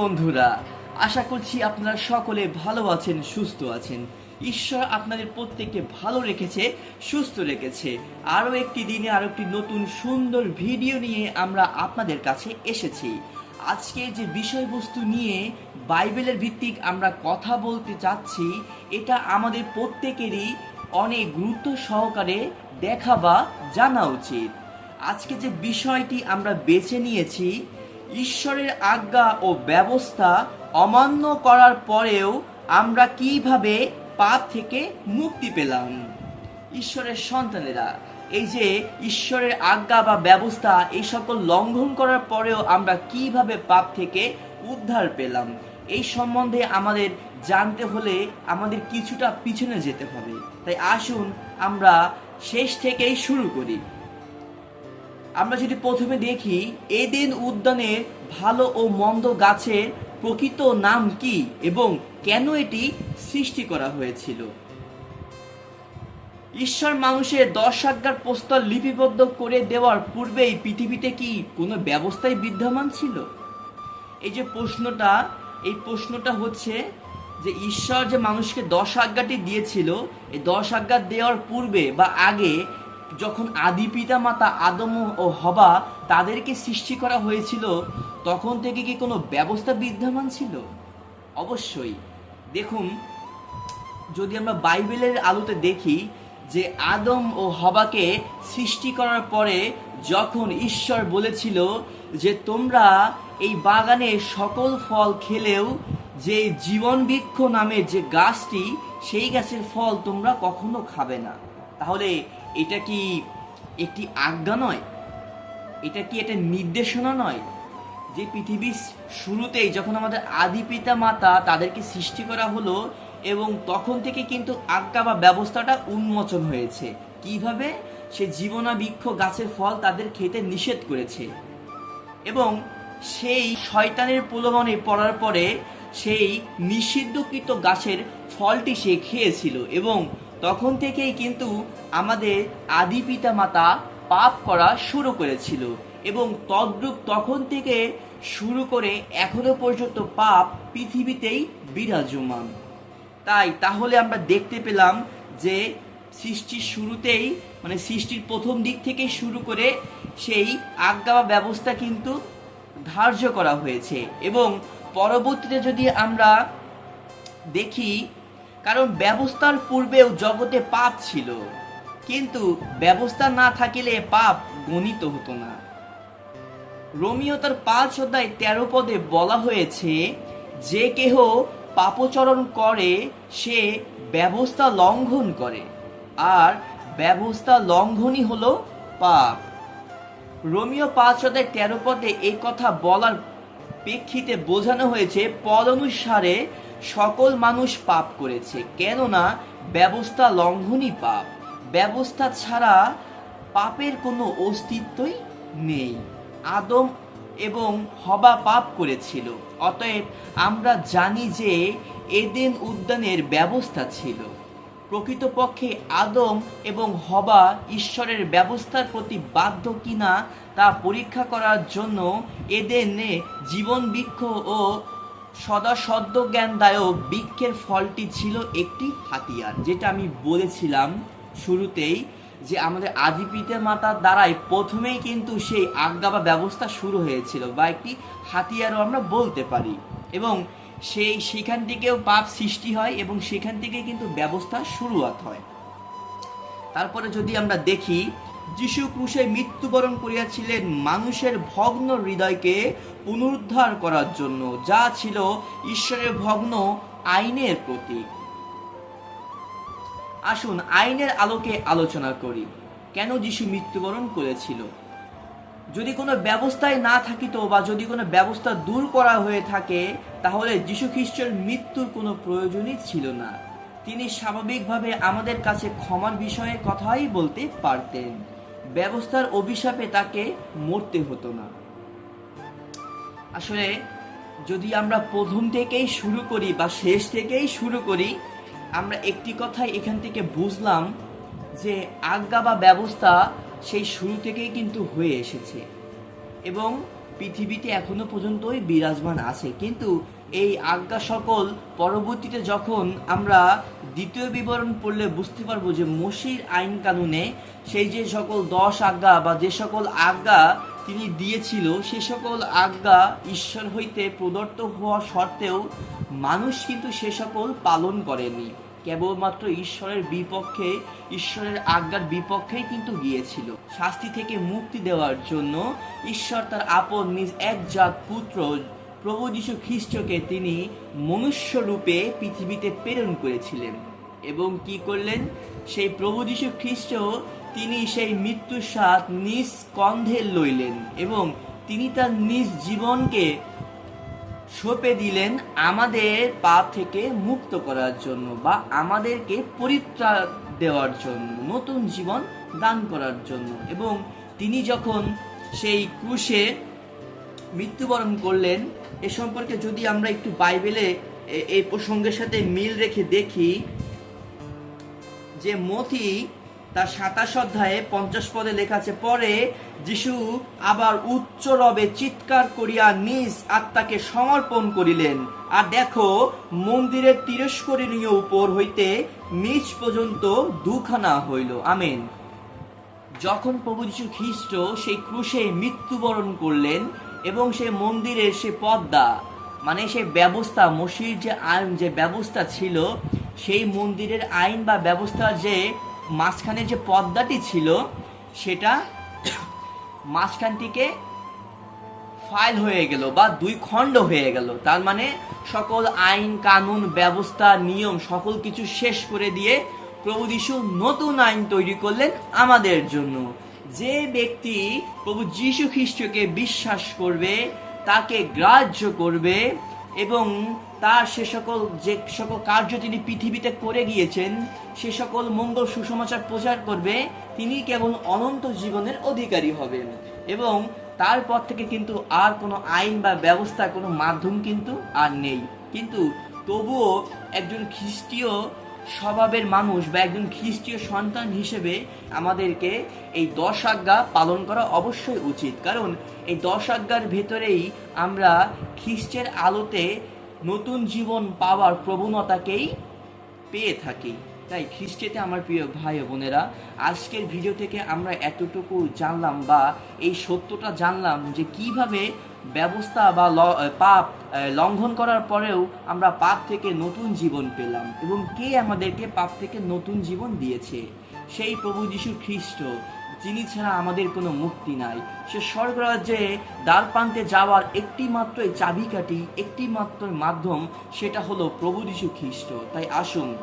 বন্ধুরা, আশা করছি আপনারা সকলে ভালো আছেন, সুস্থ আছেন। ঈশ্বর আপনাদের প্রত্যেককে ভালো রেখেছে, সুস্থ রেখেছে। আরও একটি দিনে, আরও একটি নতুন সুন্দর ভিডিও নিয়ে আমরা আপনাদের কাছে এসেছি। আজকে যে বিষয়বস্তু নিয়ে বাইবেলের ভিত্তিক আমরা কথা বলতে চাচ্ছি, এটা আমাদের প্রত্যেকেরই অনেক গুরুত্ব সহকারে দেখা বা জানা উচিত। আজকে যে বিষয়টি আমরা বেছে নিয়েছি ঈশ্বরের আজ্ঞা ও ব্যবস্থা অমান্য করার পরেও আমরা কীভাবে পাপ থেকে মুক্তি পেলাম? ঈশ্বরের সন্তানেরা, এই যে ঈশ্বরের আজ্ঞা বা ব্যবস্থা, এই সকল লঙ্ঘন করার পরেও আমরা কীভাবে পাপ থেকে উদ্ধার পেলাম? এই সম্বন্ধে আমাদের জানতে হলে আমাদের কিছুটা পিছনে যেতে হবে। তাই আসুন আমরা শেষ থেকেই শুরু করি। আমরা যদি প্রথমে দেখি, এদেন উদ্যানের ভালো ও মন্দ গাছের প্রকৃত নাম কি এবং কেন এটি সৃষ্টি করা হয়েছিল? ঈশ্বর মানুষের দশ আজ্ঞার প্রস্তর লিপিবদ্ধ করে দেওয়ার পূর্বেই পৃথিবীতে কি কোনো ব্যবস্থাই বিদ্যমান ছিল? এই যে প্রশ্নটা, এই প্রশ্নটা হচ্ছে যে ঈশ্বর যে মানুষকে দশ আজ্ঞাটি দিয়েছিল, এই দশ আজ্ঞা দেওয়ার পূর্বে বা আগে যখন আদি পিতা মাতা আদম ও হবা তাদেরকে সৃষ্টি করা হয়েছিল, তখন থেকে কি কোনো ব্যবস্থা বিদ্যমান ছিল? অবশ্যই। দেখুন, যদি আমরা বাইবেলের আলোতে দেখি যে আদম ও হবাকে সৃষ্টি করার পরে যখন ঈশ্বর বলেছিল যে, তোমরা এই বাগানে সকল ফল খেলেও যে জীবন বৃক্ষ নামের যে গাছটি, সেই গাছের ফল তোমরা কখনো খাবে না। তাহলে এটা কি একটি আজ্ঞা নয়? এটা কি এটা নির্দেশনা নয় যে পৃথিবীর শুরুতেই যখন আমাদের আদি পিতা মাতা তাদেরকে সৃষ্টি করা হলো এবং তখন থেকে কিন্তু আজ্ঞা বা ব্যবস্থাটা উন্মোচন হয়েছে? কীভাবে? সে জীবনা বৃক্ষ গাছের ফল তাদের খেতে নিষেধ করেছে। এবং সেই শয়তানের প্রলোভনে পড়ার পরে সেই নিষিদ্ধকৃত গাছের ফলটি সে খেয়েছিল এবং তখন থেকেই কিন্তু আমাদের আদি পিতা মাতা পাপ করা শুরু করেছিল এবং তদ্রূপ তখন থেকে শুরু করে এখনও পর্যন্ত পাপ পৃথিবীতেই বিরাজমান। তাই তাহলে আমরা দেখতে পেলাম যে সৃষ্টির শুরুতেই মানে সৃষ্টির প্রথম দিক থেকে শুরু করে সেই আজ্ঞা বা ব্যবস্থা কিন্তু ধার্য করা হয়েছে এবং পরবর্তীতে যদি আমরা দেখি কারণ ব্যবস্থার পূর্বেও জগতে পাপ ছিল। কিন্তু ব্যবস্থা না থাকিলে পাপ গণিত হতো না। রোমিও তার পাঁচ অধ্যায় তেরো পদে বলা হয়েছে, যে কেহ পাপচরণ করে, সে ব্যবস্থা লঙ্ঘন করে। আর ব্যবস্থা লঙ্ঘনই হলো পাপ। রোমিও পাঁচ অধ্যায় তেরো পদে এই কথা বলার প্রেক্ষিতে বোঝানো হয়েছে পদ অনুসারে সকল মানুষ পাপ করেছে, কেননা ব্যবস্থা লঙ্ঘনই পাপ। ব্যবস্থা ছাড়া পাপের কোনো অস্তিত্বই নেই। আদম এবং হবা পাপ করেছিল, অতএব আমরা জানি যে এদেন উদ্যানের ব্যবস্থা ছিল। প্রকৃতপক্ষে আদম এবং হবা ঈশ্বরের ব্যবস্থার প্রতি বাধ্য কিনা তা পরীক্ষা করার জন্য এদেনে জীবন বৃক্ষ ও সদা সদ্য জ্ঞানদায়ক বৃক্ষের ফলটি ছিল একটি হাতিয়ার, যেটা আমি বলেছিলাম শুরুতেই যে আমাদের আদি পিতা মাতার দ্বারাই প্রথমেই কিন্তু সেই আজ্ঞা বা ব্যবস্থা শুরু হয়েছিল বা একটি হাতিয়ারও আমরা বলতে পারি। এবং সেই সেখান থেকেও পাপ সৃষ্টি হয় এবং সেখান থেকে কিন্তু ব্যবস্থা শুরুয়াত হয়। তারপরে যদি আমরা দেখি যিশু ক্রুশে মৃত্যুবরণ করিয়াছিলেন মানুষের ভগ্ন হৃদয়কে পুনরুদ্ধার করার জন্য, যা ছিল ঈশ্বরের ভগ্ন আইনের প্রতীক। আসুন আইনের আলোকে আলোচনা করি, কেন যিশু মৃত্যুবরণ করেছিল? যদি কোনো ব্যবস্থায় না থাকিত বা যদি কোনো ব্যবস্থা দূর করা হয়ে থাকে, তাহলে যীশু খ্রিস্টের মৃত্যুর কোনো প্রয়োজনই ছিল না। তিনি স্বাভাবিকভাবে আমাদের কাছে ক্ষমার বিষয়ে কথাই বলতে পারতেন। ব্যবস্থার অভিশাপে তাকে মরতে হতো না। আসলে, যদি আমরা প্রথম থেকেই শুরু করি বা শেষ থেকেই শুরু করি, আমরা একটি কথাই এখান থেকে বুঝলাম যে আজ্ঞা বা ব্যবস্থা সেই শুরু থেকেই কিন্তু হয়ে এসেছে। এবং পৃথিবীতে এখনও পর্যন্তই বিরাজমান আছে। কিন্তু এই আজ্ঞা সকল পরবর্তীতে যখন আমরা দ্বিতীয় বিবরণ পড়লে বুঝতে পারব যে মসির আইন কানুনে সেই যে সকল দশ আজ্ঞা বা যে সকল আজ্ঞা তিনি দিয়েছিল, সে সকল আজ্ঞা ঈশ্বর হইতে প্রদত্ত হওয়া সত্ত্বেও মানুষ কিন্তু সে সকল পালন করেনি। কেবলমাত্র ঈশ্বরের বিপক্ষে, ঈশ্বরের আজ্ঞার বিপক্ষেই কিন্তু গিয়েছিল। শাস্তি থেকে মুক্তি দেওয়ার জন্য ঈশ্বর তার আপন নিজ একজাত পুত্র প্রভু যীশু খ্রিস্টকে তিনি মনুষ্যরূপে পৃথিবীতে প্রেরণ করেছিলেন। এবং কি করলেন? সেই প্রভু যীশু খ্রিস্ট তিনি সেই মৃত্যুর স্বাদ নিজ কন্ধে লইলেন এবং তিনি তার নিজ জীবনকে সঁপে দিলেন আমাদের পাপ থেকে মুক্ত করার জন্য বা আমাদেরকে পরিত্রাণ দেওয়ার জন্য, নতুন জীবন দান করার জন্য। এবং তিনি যখন সেই ক্রুশে মৃত্যুবরণ করলেন, এ সম্পর্কে যদি আমরা একটু বাইবেলে এই প্রসঙ্গের সাথে মিল রেখে দেখি যে মতি তার সাতাশ অধ্যায়ে পঞ্চাশ পদে লেখা আছে, পরে যিশু আবার উচ্চ রবে চিৎকার করিয়া নিজ আত্মাকে সমর্পণ করিলেন। আর দেখো, মন্দিরের তিরস্করণীয় উপর হইতে নিচ পর্যন্ত দুখানা হইল। আমেন। যখন প্রভু যীশু খ্রিস্ট সেই ক্রুশে মৃত্যুবরণ করলেন এবং সে মন্দিরের সে পদ্মা মানে সেই ব্যবস্থা, মসির যে আইন, যে ব্যবস্থা ছিল, সেই মন্দিরের আইন বা ব্যবস্থা যে মাঝখানে যে পদ্মাটি ছিল, সেটা মাঝখান থেকে ফাইল হয়ে গেল বা দুই খণ্ড হয়ে গেল। তার মানে সকল আইন, কানুন, ব্যবস্থা, নিয়ম, সকল কিছু শেষ করে দিয়ে প্রভু যিশু নতুন আইন তৈরি করলেন আমাদের জন্য। যে ব্যক্তি প্রভু যীশু খ্রিস্টকে বিশ্বাস করবে, তাকে গ্রাহ্য করবে এবং তার সে সকল যে সকল কার্য তিনি পৃথিবীতে করে গিয়েছেন, সে সকল মঙ্গল সুসমাচার প্রচার করবে, তিনি কেবল অনন্ত জীবনের অধিকারী হবেন। এবং তারপর থেকে কিন্তু আর কোনো আইন বা ব্যবস্থা, কোনো মাধ্যম কিন্তু আর নেই। কিন্তু তবুও একজন খ্রিস্টীয় স্বভাবের মানুষ বা একজন খ্রিস্টীয় সন্তান হিসেবে আমাদেরকে এই দশ আজ্ঞা পালন করা অবশ্যই উচিত। কারণ এই দশ আজ্ঞার ভেতরেই আমরা খ্রিস্টের আলোতে নতুন জীবন পাওয়ার প্রবণতাকেই পেয়ে থাকি। তাই খ্রিস্টেতে আমার প্রিয় ভাই বোনেরা, আজকের ভিডিও থেকে আমরা এতটুকু জানলাম বা এই সত্যটা জানলাম যে কীভাবে ব্যবস্থা বা পাপ লঙ্ঘন করার পরেও আমরা পাপ থেকে নতুন জীবন পেলাম এবং কে আমাদেরকে পাপ থেকে নতুন জীবন দিয়েছে? সেই প্রভু যীশু খ্রিস্ট। যিনি ছাড়া আমাদের কোনো মুক্তি নাই। সে স্বর্গরাজ্যে দ্বার প্রান্তে যাওয়ার একটি মাত্র চাবিকাঠি একটি মাত্র মাধ্যম, সেটা হলো প্রভু যীশু খ্রিস্ট। তাই আসুন,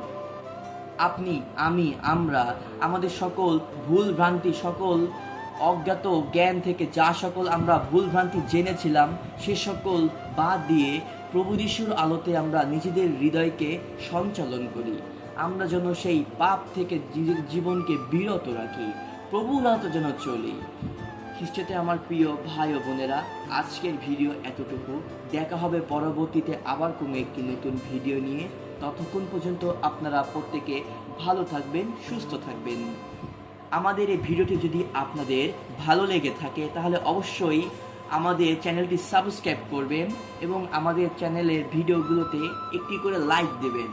আপনি, আমি, আমরা, আমাদের সকল ভুল ভ্রান্তি, সকল অজ্ঞাত জ্ঞান থেকে যা সকল আমরা ভুল ভ্রান্তি জেনেছিলাম, সে সকল বাদ দিয়ে প্রভু যিশুর আলোতে আমরা নিজেদের হৃদয়কে সঞ্চালন করি। আমরা যেন সেই পাপ থেকে জীবনকে বিরত রাখি। প্রভুর আলোতে যেন চলি। খ্রিস্টতে আমার প্রিয় ভাই ও বোনেরা, আজকের ভিডিও এতটুকু। দেখা হবে পরবর্তীতে আবার কোনো একটি নতুন ভিডিও নিয়ে। ততক্ষণ পর্যন্ত আপনারা প্রত্যেকে ভালো থাকবেন, সুস্থ থাকবেন। আমাদের এই ভিডিওটি যদি আপনাদের ভালো লেগে থাকে, তাহলে অবশ্যই আমাদের চ্যানেলটি সাবস্ক্রাইব করবেন এবং আমাদের চ্যানেলের ভিডিওগুলোতে একটি করে লাইক দেবেন।